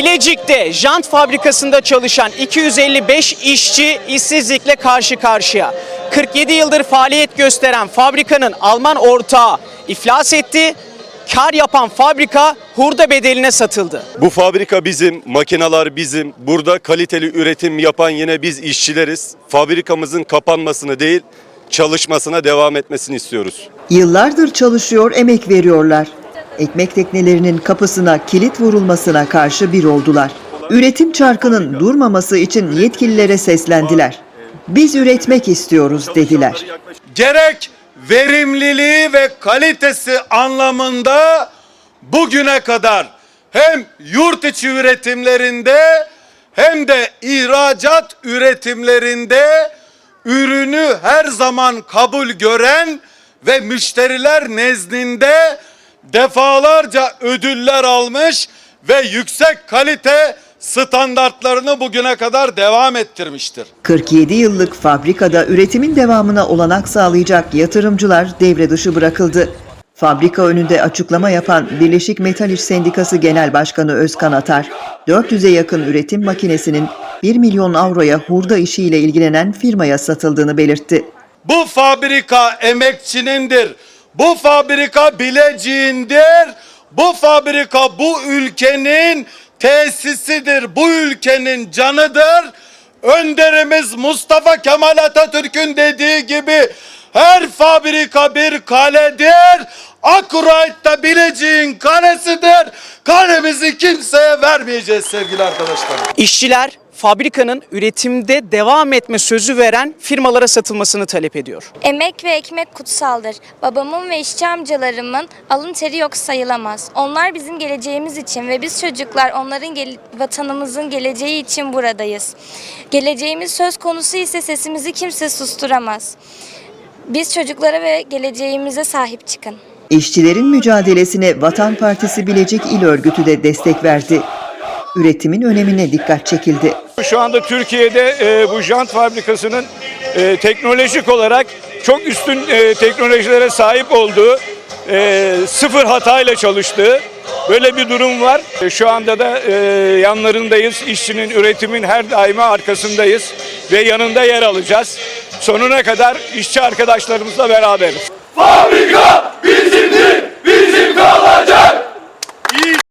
Bilecik'te jant fabrikasında çalışan 255 işçi işsizlikle karşı karşıya. 47 yıldır faaliyet gösteren fabrikanın Alman ortağı iflas etti. Kar yapan fabrika hurda bedeline satıldı. Bu fabrika bizim, makineler bizim. Burada kaliteli üretim yapan yine biz işçileriz. Fabrikamızın kapanmasını değil, çalışmasına devam etmesini istiyoruz. Yıllardır çalışıyor, emek veriyorlar. Ekmek teknelerinin kapısına kilit vurulmasına karşı bir oldular. Üretim çarkının durmaması için yetkililere seslendiler. Biz üretmek istiyoruz dediler. gerek verimliliği ve kalitesi anlamında bugüne kadar hem yurt içi üretimlerinde hem de ihracat üretimlerinde ürünü her zaman kabul gören ve müşteriler nezdinde defalarca ödüller almış ve yüksek kalite standartlarını bugüne kadar devam ettirmiştir. 47 yıllık fabrikada üretimin devamına olanak sağlayacak yatırımcılar devre dışı bırakıldı. Fabrika önünde açıklama yapan Birleşik Metal İş Sendikası Genel Başkanı Özkan Atar, 400'e yakın üretim makinesinin 1 milyon avroya hurda işiyle ilgilenen firmaya satıldığını belirtti. Bu fabrika emekçinindir. Bu fabrika bileciğindir. Bu fabrika bu ülkenin tesisidir. Bu ülkenin canıdır. Önderimiz Mustafa Kemal Atatürk'ün dediği gibi her fabrika bir kaledir. Akurayt da Bilecik'in kalesidir. Kalemizi kimseye vermeyeceğiz sevgili arkadaşlar. İşçiler fabrikanın üretimde devam etme sözü veren firmalara satılmasını talep ediyor. Emek ve ekmek kutsaldır. Babamın ve işçi amcalarımın alın teri yok sayılamaz. Onlar bizim geleceğimiz için ve biz çocuklar onların gel- vatanımızın geleceği için buradayız. Geleceğimiz söz konusu ise sesimizi kimse susturamaz. Biz çocuklara ve geleceğimize sahip çıkın. İşçilerin mücadelesine Vatan Partisi Bilecik İl Örgütü de destek verdi. Üretimin önemine dikkat çekildi. Şu anda Türkiye'de e, bu jant fabrikasının e, teknolojik olarak çok üstün e, teknolojilere sahip olduğu, e, sıfır hatayla çalıştığı böyle bir durum var. E, şu anda da e, yanlarındayız. İşçinin, üretimin her daima arkasındayız ve yanında yer alacağız. Sonuna kadar işçi arkadaşlarımızla beraberiz. Fabrika